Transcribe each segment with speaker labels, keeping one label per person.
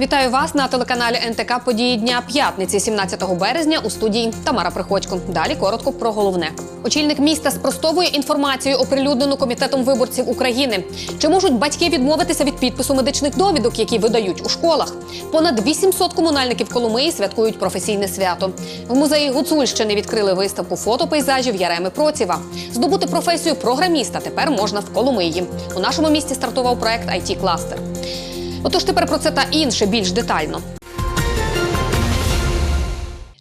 Speaker 1: Вітаю вас на телеканалі НТК Події дня п'ятниці, 17 березня. У студії Тамара Приходько. Далі коротко про головне. Очільник міста спростовує інформацію, оприлюднену комітетом виборців України. Чи можуть батьки відмовитися від підпису медичних довідок, які видають у школах? Понад 800 комунальників Коломиї святкують професійне свято. В музеї Гуцульщини відкрили виставку фотопейзажів Яреми Процєва. Здобути професію програміста тепер можна в Коломиї. У нашому місті стартував проект it кластер Отож тепер про це та інше більш детально.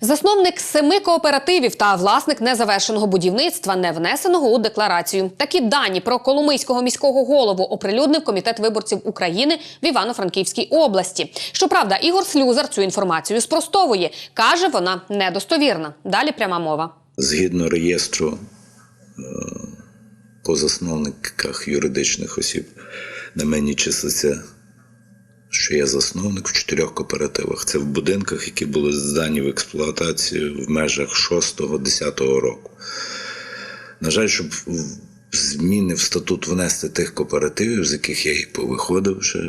Speaker 1: Засновник семи кооперативів та власник незавершеного будівництва, не внесеного у декларацію. Такі дані про Коломийського міського голову оприлюднив комітет виборців України в Івано-Франківській області. Щоправда, Ігор Слюзар цю інформацію спростовує. каже, вона недостовірна. Далі пряма мова.
Speaker 2: Згідно реєстру е, по засновниках юридичних осіб на мені числиться, що я засновник в чотирьох кооперативах. Це в будинках, які були здані в експлуатацію в межах 6-10 року. На жаль, щоб зміни в статут внести тих кооперативів, з яких я і повиходив ще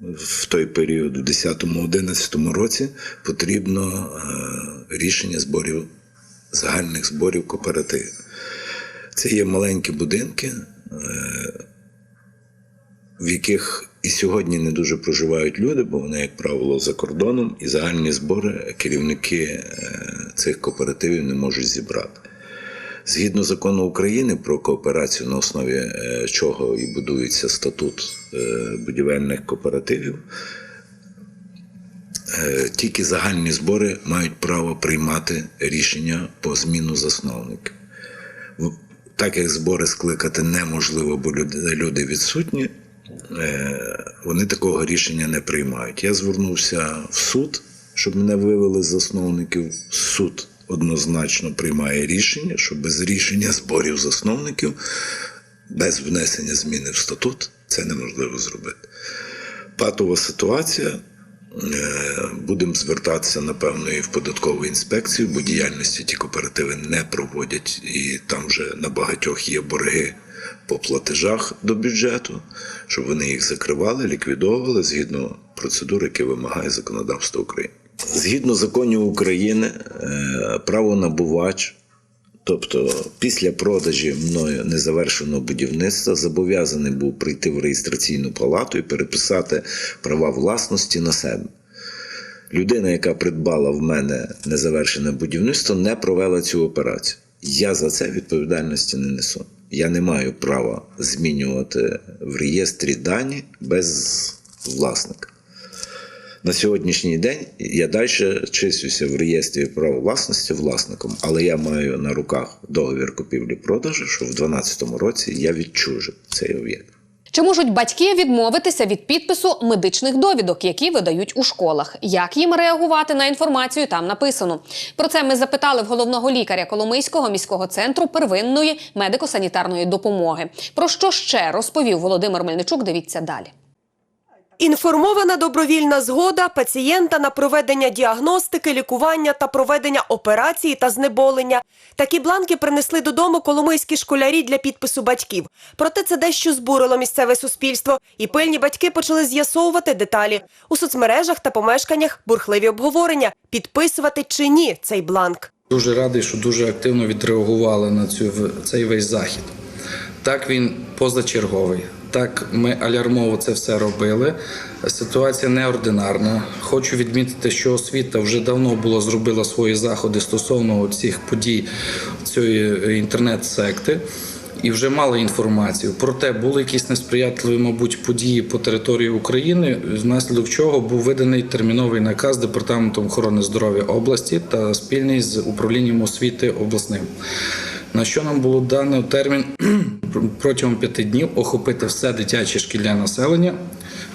Speaker 2: в той період, в 10-11 році, потрібно е, рішення зборів загальних зборів кооперативів. Це є маленькі будинки, е, в яких і сьогодні не дуже проживають люди, бо вони, як правило, за кордоном, і загальні збори керівники е, цих кооперативів не можуть зібрати. Згідно закону України про кооперацію, на основі е, чого і будується статут е, будівельних кооперативів, тільки загальні збори мають право приймати рішення по зміну засновників. Так як збори скликати неможливо, бо люди, відсутні, вони такого рішення не приймають. Я звернувся в суд, щоб мене вивели з засновників. Суд однозначно приймає рішення, що без рішення зборів засновників, без внесення зміни в статут, це неможливо зробити. Патова ситуація. Е, Будемо звертатися, напевно, і в податкову інспекцію, бо діяльності ті кооперативи не проводять, і там вже на багатьох є борги по платежах до бюджету, щоб вони їх закривали, ліквідовували згідно процедур, які вимагає законодавство України. Згідно законів України, е, правонабувач Тобто, після продажі мною незавершеного будівництва зобов'язаний був прийти в реєстраційну палату і переписати права власності на себе. Людина, яка придбала в мене незавершене будівництво, не провела цю операцію. Я за це відповідальності не несу. Я не маю права змінювати в реєстрі дані без власника. На сьогоднішній день я далі числюся в реєстрі права власності власником, але я маю на руках договір купівлі-продажу, що в 2012 році я відчужив цей об'єкт.
Speaker 1: Чи можуть батьки відмовитися від підпису медичних довідок, які видають у школах? Як їм реагувати на інформацію там написано? Про це ми запитали в головного лікаря Коломийського міського центру первинної медико-санітарної допомоги. Про що ще розповів Володимир Мельничук? Дивіться далі.
Speaker 3: Інформована добровільна згода пацієнта на проведення діагностики, лікування та проведення операції та знеболення. Такі бланки принесли додому коломийські школярі для підпису батьків. Проте це дещо збурило місцеве суспільство, і пильні батьки почали з'ясовувати деталі. У соцмережах та помешканнях бурхливі обговорення – підписувати чи ні цей бланк.
Speaker 4: Дуже радий, що дуже активно відреагували на цю цей весь захід. Так він позачерговий. Так, ми алярмово це все робили. Ситуація неординарна. Хочу відмітити, що освіта вже давно була зробила свої заходи стосовно цих подій цієї інтернет-секти. І вже мали інформацію. Проте були якісь несприятливі, мабуть, події по території України, внаслідок чого був виданий терміновий наказ Департаментом охорони здоров'я області та спільний з управлінням освіти обласним. На що нам було дано термін протягом п'яти днів охопити все дитяче шкільне населення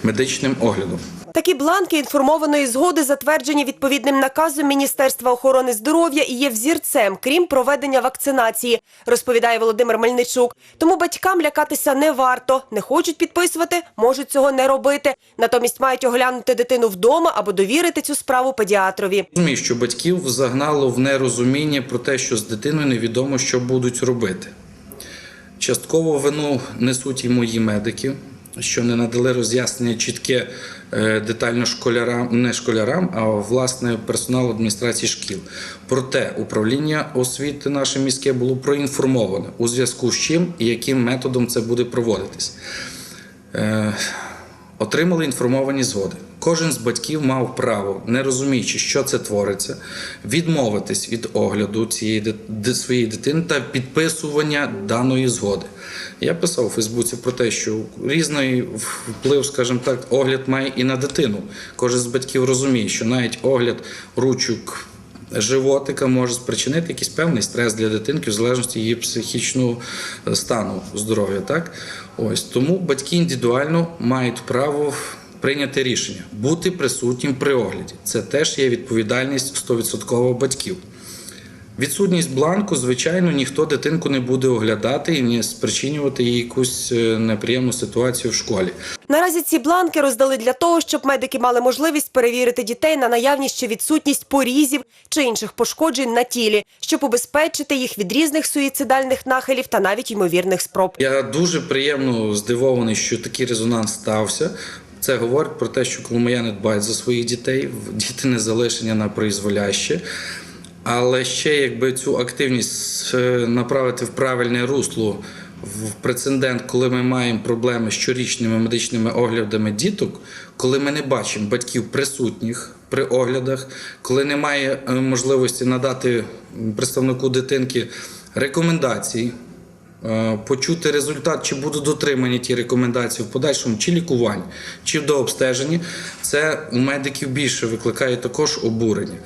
Speaker 4: медичним оглядом.
Speaker 3: Такі бланки інформованої згоди затверджені відповідним наказом Міністерства охорони здоров'я і є взірцем, крім проведення вакцинації, розповідає Володимир Мельничук. Тому батькам лякатися не варто. Не хочуть підписувати, можуть цього не робити. Натомість мають оглянути дитину вдома або довірити цю справу педіатрові.
Speaker 4: Розумію, що батьків загнало в нерозуміння про те, що з дитиною невідомо, що будуть робити. Частково вину несуть і мої медики, що не надали роз'яснення чітке е, детально школярам, не школярам, а власне персоналу адміністрації шкіл. Проте управління освіти наше міське було проінформоване у зв'язку з чим і яким методом це буде проводитись. Е, Отримали інформовані згоди. Кожен з батьків мав право, не розуміючи, що це твориться, відмовитись від огляду цієї своєї дитини та підписування даної згоди. Я писав у Фейсбуці про те, що різний вплив, скажімо так, огляд має і на дитину. Кожен з батьків розуміє, що навіть огляд ручок животика може спричинити якийсь певний стрес для дитинки в залежності її психічного е, стану здоров'я. Так? Ось тому батьки індивідуально мають право прийняти рішення, бути присутнім при огляді. Це теж є відповідальність 100% батьків. Відсутність бланку, звичайно, ніхто дитинку не буде оглядати і не спричинювати їй якусь е, неприємну ситуацію в школі.
Speaker 3: Наразі ці бланки роздали для того, щоб медики мали можливість перевірити дітей на наявність чи відсутність порізів чи інших пошкоджень на тілі, щоб убезпечити їх від різних суїцидальних нахилів та навіть ймовірних спроб.
Speaker 4: Я дуже приємно здивований, що такий резонанс стався. Це говорить про те, що коломияни дбають за своїх дітей, діти не залишені на призволяще. Але ще якби цю активність е, направити в правильне русло в прецедент, коли ми маємо проблеми з щорічними медичними оглядами діток, коли ми не бачимо батьків присутніх при оглядах, коли немає е, можливості надати представнику дитинки рекомендацій почути результат, чи будуть дотримані ті рекомендації в подальшому, чи лікуванні, чи до обстеження, це у медиків більше викликає також обурення.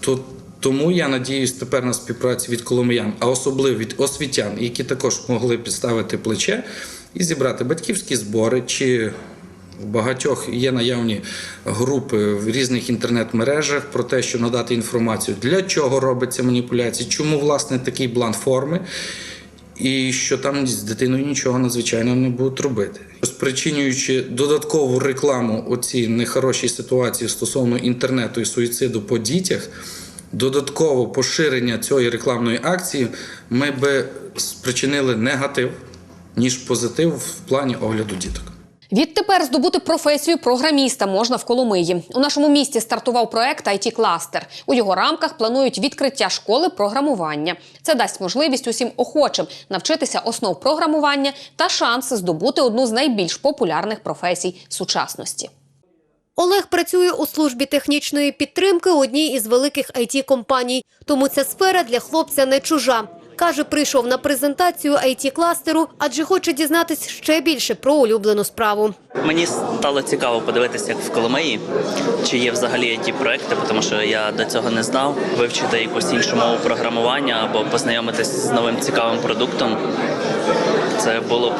Speaker 4: То, тому я надіюсь тепер на співпрацю від коломиян, а особливо від освітян, які також могли підставити плече і зібрати батьківські збори чи в багатьох є наявні групи в різних інтернет-мережах про те, що надати інформацію, для чого робиться маніпуляція, чому власне такий бланк форми, і що там з дитиною нічого надзвичайно не будуть робити. Спричинюючи додаткову рекламу у цій нехорошій ситуації стосовно інтернету і суїциду по дітях, додатково поширення цієї рекламної акції, ми би спричинили негатив, ніж позитив в плані огляду діток.
Speaker 1: Відтепер здобути професію програміста можна в Коломиї. У нашому місті стартував проект it кластер У його рамках планують відкриття школи програмування. Це дасть можливість усім охочим навчитися основ програмування та шанс здобути одну з найбільш популярних професій сучасності.
Speaker 5: Олег працює у службі технічної підтримки одній із великих it компаній тому ця сфера для хлопця не чужа. Каже, прийшов на презентацію it кластеру адже хоче дізнатись ще більше про улюблену справу.
Speaker 6: Мені стало цікаво подивитися, як в Коломиї, чи є взагалі ті проекти, тому що я до цього не знав. Вивчити якусь іншу мову програмування або познайомитись з новим цікавим продуктом. Це було б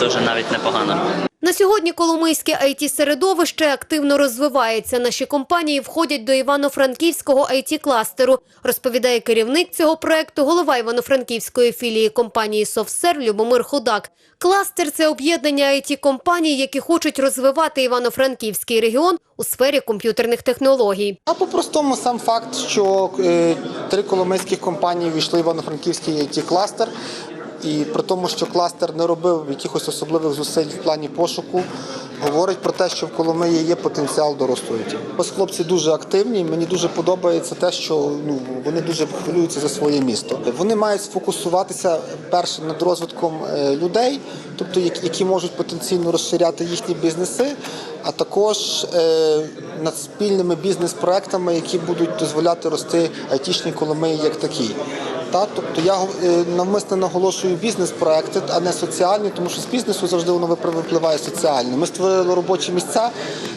Speaker 6: дуже навіть непогано.
Speaker 5: На сьогодні коломийське it середовище активно розвивається. Наші компанії входять до Івано-Франківського it кластеру розповідає керівник цього проекту, голова Івано-Франківської філії компанії «Софтсерв» Любомир Худак. Кластер це об'єднання it компаній, які хочуть розвивати Івано-Франківський регіон у сфері комп'ютерних технологій.
Speaker 7: А по-простому сам факт, що е, три коломийських компанії війшли в Івано-Франківський it кластер і при тому, що кластер не робив якихось особливих зусиль в плані пошуку, говорить про те, що в Коломиї є потенціал до росту Ось хлопці дуже активні. Мені дуже подобається те, що ну вони дуже хвилюються за своє місто. Вони мають сфокусуватися перше над розвитком е, людей, тобто які які можуть потенційно розширяти їхні бізнеси, а також е, над спільними бізнес-проектами, які будуть дозволяти рости айтішній Коломиї як такій. Та, тобто я е, навмисно наголошую бізнес-проекти, а не соціальні, тому що з бізнесу завжди воно випливає соціально. Ми створили робочі місця,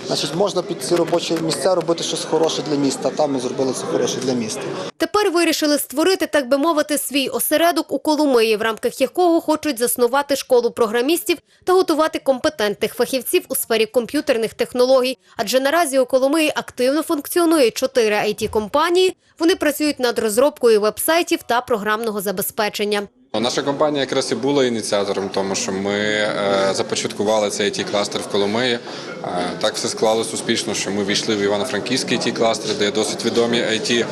Speaker 7: значить можна під ці робочі місця робити щось хороше для міста. Там ми зробили це хороше для міста.
Speaker 5: Тепер вирішили створити, так би мовити, свій осередок у Коломиї, в рамках якого хочуть заснувати школу програмістів та готувати компетентних фахівців у сфері комп'ютерних технологій. Адже наразі у Коломиї активно функціонує чотири it компанії Вони працюють над розробкою вебсайтів та програмного забезпечення.
Speaker 8: Наша компанія якраз і була ініціатором, тому що ми е, започаткували цей it кластер в Коломиї. Е, так все склалось успішно, що ми війшли в Івано-Франківський it кластер, де є досить відомі it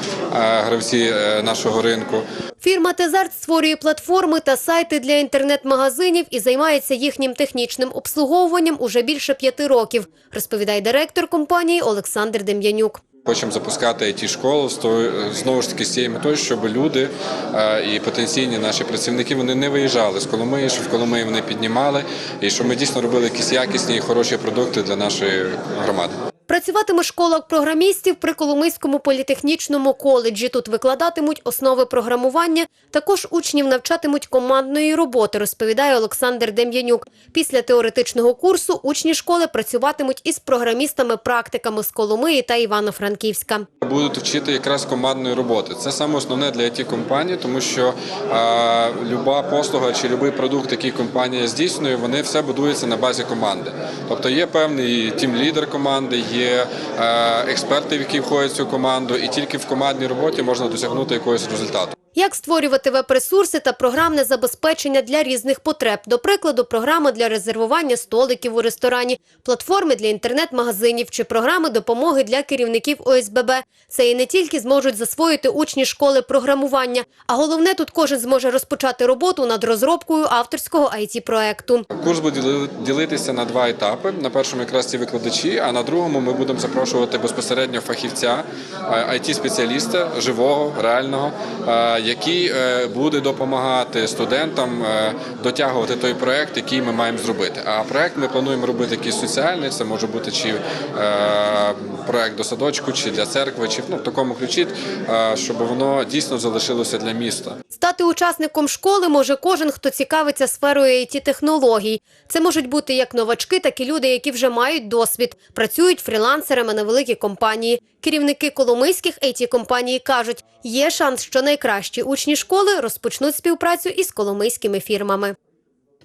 Speaker 8: гравці е, нашого ринку.
Speaker 5: Фірма Тезарт створює платформи та сайти для інтернет-магазинів і займається їхнім технічним обслуговуванням уже більше п'яти років, розповідає директор компанії Олександр Дем'янюк.
Speaker 8: Хочемо запускати it школу знову ж таки з цією метою, щоб люди е, і потенційні наші працівники вони не виїжджали з Коломиї, щоб в Коломиї вони піднімали, і щоб ми дійсно робили якісь якісні і хороші продукти для нашої громади.
Speaker 5: Працюватиме школа програмістів при Коломийському політехнічному коледжі. Тут викладатимуть основи програмування. Також учнів навчатимуть командної роботи, розповідає Олександр Дем'янюк. Після теоретичного курсу учні школи працюватимуть із програмістами-практиками з Коломиї та Івано-Франківська.
Speaker 8: Будуть вчити якраз командної роботи. Це саме основне для it компанії, тому що е, люба послуга чи будь-який продукт, який компанія здійснює, вони все будуються на базі команди. Тобто є певний тім-лідер команди, є е, експерти, які входять в цю команду, і тільки в командній роботі можна досягнути якогось результату.
Speaker 5: Як створювати веб-ресурси та програмне забезпечення для різних потреб, до прикладу, програми для резервування столиків у ресторані, платформи для інтернет-магазинів чи програми допомоги для керівників ОСББ. Це і не тільки зможуть засвоїти учні школи програмування, а головне тут кожен зможе розпочати роботу над розробкою авторського it проекту
Speaker 8: Курс буде ділитися на два етапи. На першому якраз ці викладачі, а на другому ми будемо запрошувати безпосередньо фахівця, it спеціаліста живого, реального, е, який е, буде допомагати студентам е, дотягувати той проект, який ми маємо зробити. А проект ми плануємо робити якийсь соціальний. Це може бути чи е, проект до садочку, чи для церкви, чи ну, в такому ключі, е, щоб воно дійсно залишилося для міста.
Speaker 5: Стати учасником школи може кожен, хто цікавиться сферою it технологій. Це можуть бути як новачки, так і люди, які вже мають досвід, працюють фрілансерами на великі компанії. Керівники коломийських it компаній кажуть, є шанс, що найкращі учні школи розпочнуть співпрацю із коломийськими фірмами.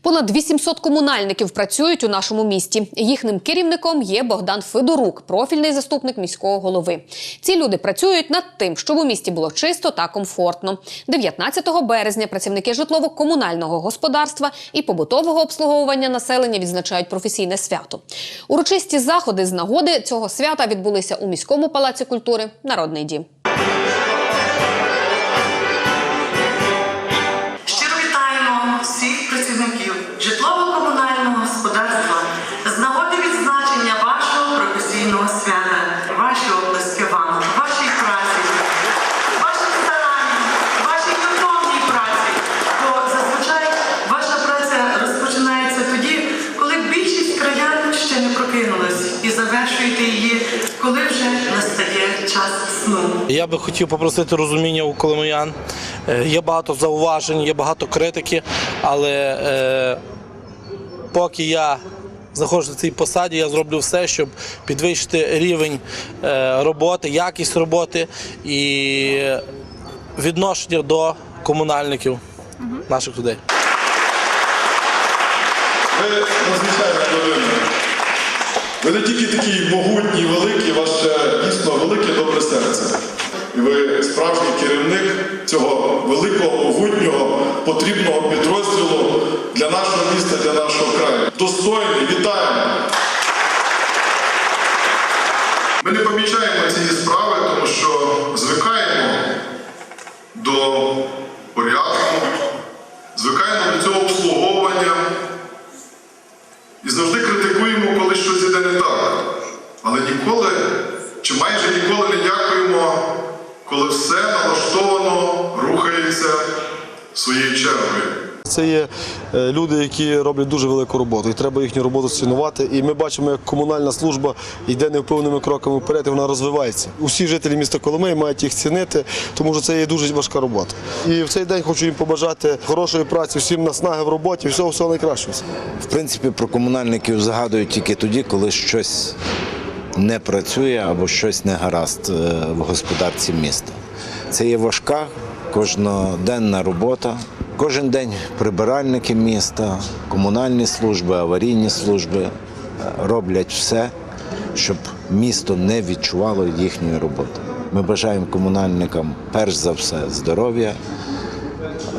Speaker 1: Понад 800 комунальників працюють у нашому місті. Їхнім керівником є Богдан Федорук, профільний заступник міського голови. Ці люди працюють над тим, щоб у місті було чисто та комфортно. 19 березня працівники житлово-комунального господарства і побутового обслуговування населення відзначають професійне свято. Урочисті заходи з нагоди цього свята відбулися у міському палаці культури Народний дім.
Speaker 9: Я би хотів попросити розуміння у коломиян. Е, Є багато зауважень, є багато критики, але е, поки я знаходжусь на цій посаді, я зроблю все, щоб підвищити рівень е, роботи, якість роботи і відношення до комунальників наших людей.
Speaker 10: Ви надзвичайна людина. Ви не тільки такі могутні, великі, ще дійсно велике добре серце. І ви справжній керівник цього великого, могутнього, потрібного підрозділу для нашого міста, для нашого краю. Достойний, вітаємо! Ми не помічаємо цієї справи, тому що звикаємо до порядку, звикаємо до цього обслуговування. І завжди критикуємо, коли щось іде не так. Але ніколи, чи майже ніколи не дякуємо, коли все налаштовано, рухається своєю чергою.
Speaker 11: Це є е, люди, які роблять дуже велику роботу, і треба їхню роботу цінувати. І ми бачимо, як комунальна служба йде невпевненими кроками вперед, і вона розвивається. Усі жителі міста Коломиї мають їх цінити, тому що це є дуже важка робота. І в цей день хочу їм побажати хорошої праці, всім наснаги в роботі, всього всього найкращого.
Speaker 2: В принципі, про комунальників згадують тільки тоді, коли щось не працює або щось не гаразд е, в господарці міста. Це є важка кожноденна робота. Кожен день прибиральники міста, комунальні служби, аварійні служби е, роблять все, щоб місто не відчувало їхньої роботи. Ми бажаємо комунальникам перш за все здоров'я,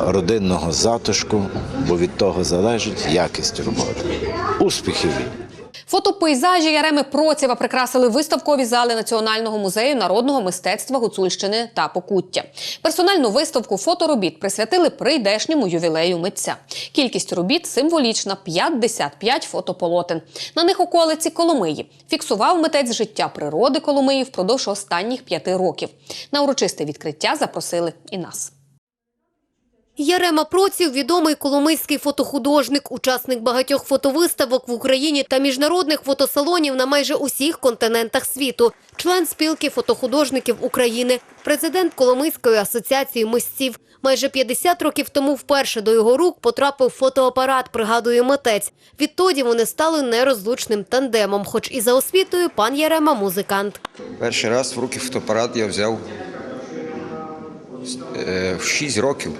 Speaker 2: родинного затишку, бо від того залежить якість роботи. Успіхів!
Speaker 1: Фотопейзажі Яреми Процєва прикрасили виставкові зали Національного музею народного мистецтва Гуцульщини та Покуття. Персональну виставку фоторобіт присвятили прийдешньому ювілею митця. Кількість робіт символічна 55 фотополотен. На них околиці Коломиї. Фіксував митець життя природи Коломиї впродовж останніх п'яти років. На урочисте відкриття запросили і нас.
Speaker 5: Ярема Проців – відомий коломийський фотохудожник, учасник багатьох фотовиставок в Україні та міжнародних фотосалонів на майже усіх континентах світу, член спілки фотохудожників України, президент Коломийської асоціації митців. Майже 50 років тому вперше до його рук потрапив фотоапарат, пригадує митець. Відтоді вони стали нерозлучним тандемом, хоч і за освітою пан Ярема – музикант.
Speaker 12: Перший раз в руки фотоапарат я взяв е, в 6 років.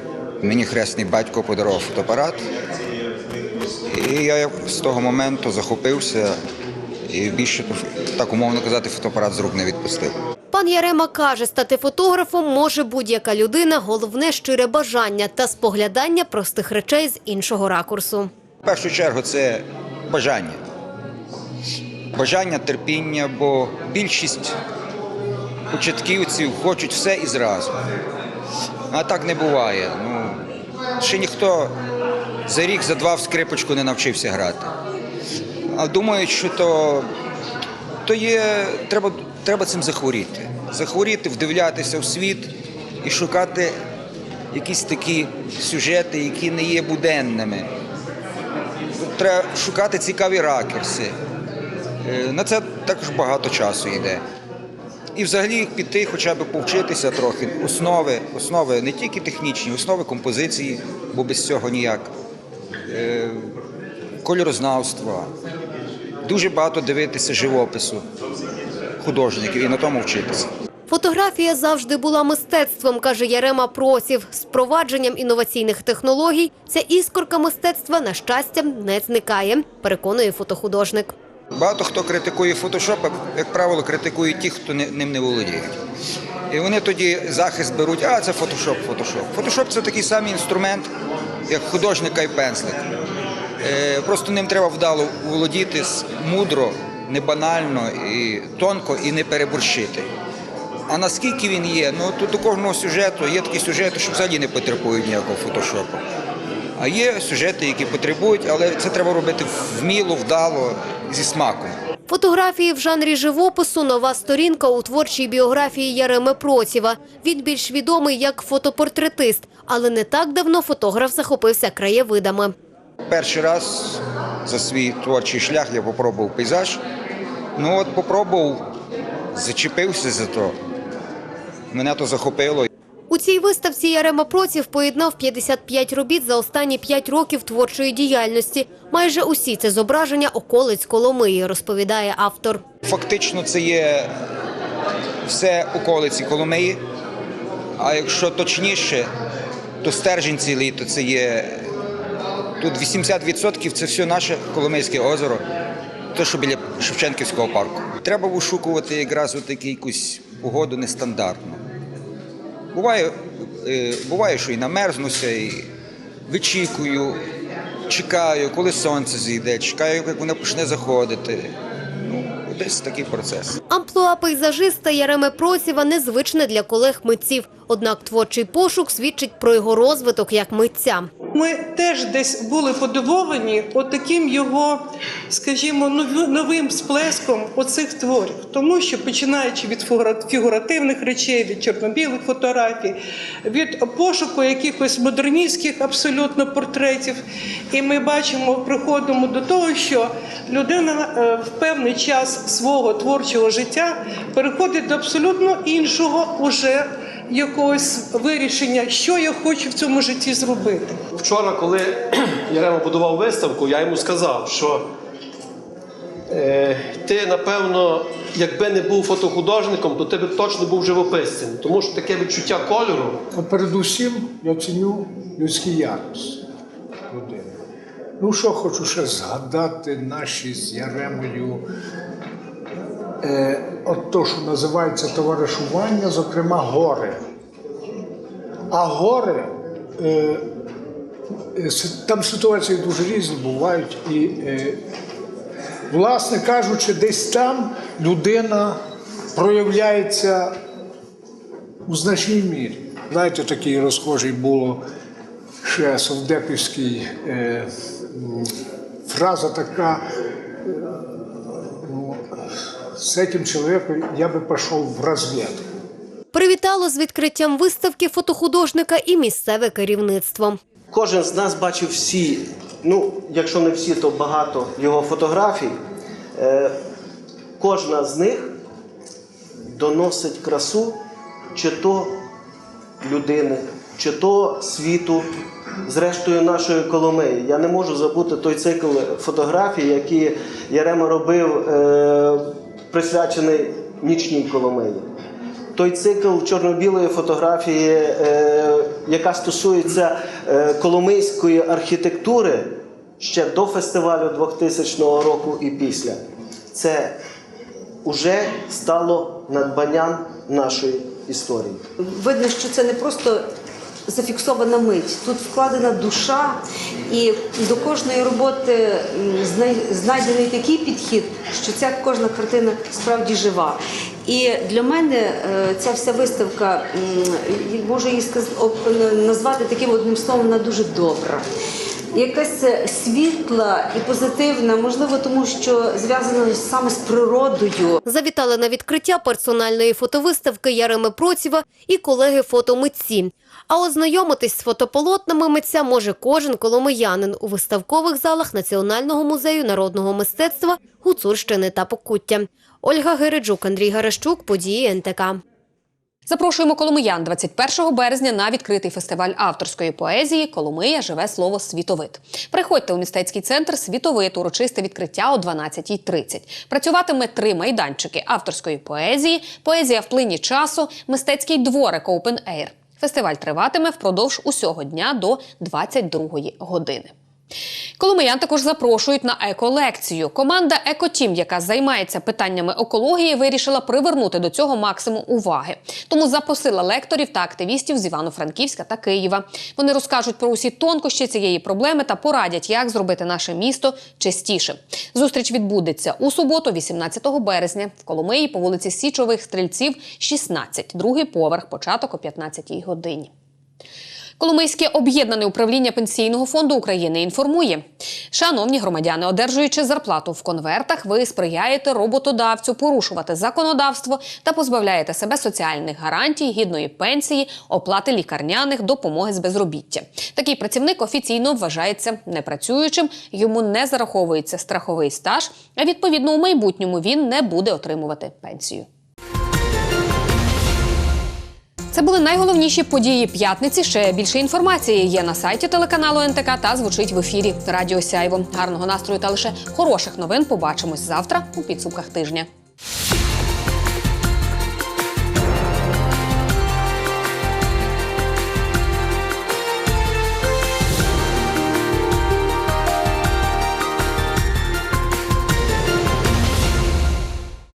Speaker 12: Мені хресний батько подарував фотоапарат. І я з того моменту захопився і більше, так умовно казати, фотоапарат з рук не відпустив.
Speaker 5: Пан Ярема каже, стати фотографом може будь-яка людина, головне щире бажання та споглядання простих речей з іншого ракурсу.
Speaker 12: В першу чергу це бажання. Бажання, терпіння, бо більшість початківців хочуть все і зразу. А так не буває. Ну, ще ніхто за рік, за два в скрипочку не навчився грати. А думають, що то, то є, треба, треба цим захворіти. Захворіти, вдивлятися в світ і шукати якісь такі сюжети, які не є буденними. Треба шукати цікаві ракурси. Е, На це також багато часу йде. І взагалі піти, хоча б повчитися трохи. Основи, основи не тільки технічні, основи композиції, бо без цього ніяк. Е, Кольорознавства. Дуже багато дивитися живопису художників і на тому вчитися.
Speaker 5: Фотографія завжди була мистецтвом, каже Ярема Просів. З впровадженням інноваційних технологій ця іскорка мистецтва, на щастя, не зникає, переконує фотохудожник.
Speaker 12: Багато хто критикує фотошоп, як правило, критикують ті, хто ним не володіють. І вони тоді захист беруть, а це фотошоп, фотошоп. Фотошоп це такий самий інструмент, як художника і пензлик. Е, Просто ним треба вдало володіти мудро, не банально, і тонко і не переборщити. А наскільки він є, ну тут до кожного сюжету є такі сюжети, що взагалі не потребують ніякого фотошопу. А є сюжети, які потребують, але це треба робити вміло, вдало, зі смаком.
Speaker 5: Фотографії в жанрі живопису – нова сторінка у творчій біографії Яреми Процєва. Він більш відомий як фотопортретист, але не так давно фотограф захопився краєвидами.
Speaker 12: Перший раз за свій творчий шлях я попробував пейзаж. Ну от попробував, зачепився за то. Мене то захопило.
Speaker 5: У цій виставці Ярема Проців поєднав 55 робіт за останні 5 років творчої діяльності. Майже усі це зображення околиць Коломиї, розповідає автор.
Speaker 12: Фактично це є все околиці Коломиї. А якщо точніше, то стержень цілий, то це є тут 80% це все наше Коломийське озеро, те, що біля Шевченківського парку. Треба вишукувати якраз таку якусь погоду нестандартну. Буває, е, буває, що і намерзнуся, і вичікую, чекаю, коли сонце зійде, чекаю, як воно почне заходити. Ну, десь такий процес.
Speaker 5: Амплуа пейзажиста Яреми Просіва незвичне для колег митців. Однак творчий пошук свідчить про його розвиток як митця.
Speaker 13: Ми теж десь були подивовані отаким його, скажімо, нови- новим сплеском оцих творів, тому що починаючи від фігура- фігуративних речей, від чорно-білих фотографій, від пошуку якихось модерністських абсолютно портретів, і ми бачимо, приходимо до того, що людина е, в певний час свого творчого життя переходить до абсолютно іншого уже якогось вирішення, що я хочу в цьому житті зробити.
Speaker 14: Вчора, коли Ярема будував виставку, я йому сказав, що е, ти, напевно, якби не був фотохудожником, то ти б точно був живописцем. Тому що таке відчуття кольору.
Speaker 15: Передусім я ціню людський якість людини. Ну, що хочу ще згадати наші з Яремою, от то, що називається товаришування, зокрема, гори. А гори е, е, там ситуації дуже різні бувають. І, е, власне кажучи, десь там людина проявляється у значній мірі. Знаєте, такий розхожий було ще совдепівський е, фраза така. З цим чоловіком я би пішов в розвідку.
Speaker 5: Привітало з відкриттям виставки фотохудожника і місцеве керівництво.
Speaker 14: Кожен з нас бачив всі, ну, якщо не всі, то багато його фотографій. Е, кожна з них доносить красу чи то людини, чи то світу, зрештою нашої Коломиї. Я не можу забути той цикл фотографій, які Ярема робив, е, присвячений нічній Коломиї. Той цикл чорно-білої фотографії, е, яка стосується е, коломийської архітектури ще до фестивалю 2000 року і після, це вже стало надбанням нашої історії.
Speaker 16: Видно, що це не просто зафіксована мить. Тут вкладена душа, і до кожної роботи знайдений такий підхід, що ця кожна картина справді жива. І для мене е, ця вся виставка, можу її назвати таким одним словом, вона дуже добра. Якась е, світла і позитивна, можливо, тому що зв'язана саме з природою.
Speaker 5: Завітали на відкриття персональної фотовиставки Яреми Процєва і колеги-фотомитці. А ознайомитись з фотополотнами митця може кожен коломиянин у виставкових залах Національного музею народного мистецтва Гуцульщини та Покуття. Ольга Гереджук, Андрій Гарещук, події НТК.
Speaker 1: Запрошуємо коломиян 21 березня на відкритий фестиваль авторської поезії Коломия живе слово світовит. Приходьте у містецький центр Світовит, урочисте відкриття о 12.30. Працюватиме три майданчики авторської поезії, поезія в плині часу, мистецький дворик Open Air. Фестиваль триватиме впродовж усього дня до 22 години. Коломиян також запрошують на еколекцію. Команда Екотім, яка займається питаннями екології, вирішила привернути до цього максимум уваги. Тому запросила лекторів та активістів з Івано-Франківська та Києва. Вони розкажуть про усі тонкощі цієї проблеми та порадять, як зробити наше місто чистішим. Зустріч відбудеться у суботу, 18 березня, в Коломиї по вулиці Січових Стрільців, 16, другий поверх, початок о 15 годині. Коломийське об'єднане управління пенсійного фонду України інформує, шановні громадяни, одержуючи зарплату в конвертах, ви сприяєте роботодавцю порушувати законодавство та позбавляєте себе соціальних гарантій, гідної пенсії, оплати лікарняних, допомоги з безробіття. Такий працівник офіційно вважається непрацюючим, йому не зараховується страховий стаж, а відповідно у майбутньому він не буде отримувати пенсію. Це були найголовніші події п'ятниці. Ще більше інформації є на сайті телеканалу НТК та звучить в ефірі Радіо Сяйво. Гарного настрою та лише хороших новин. Побачимось завтра у підсумках тижня.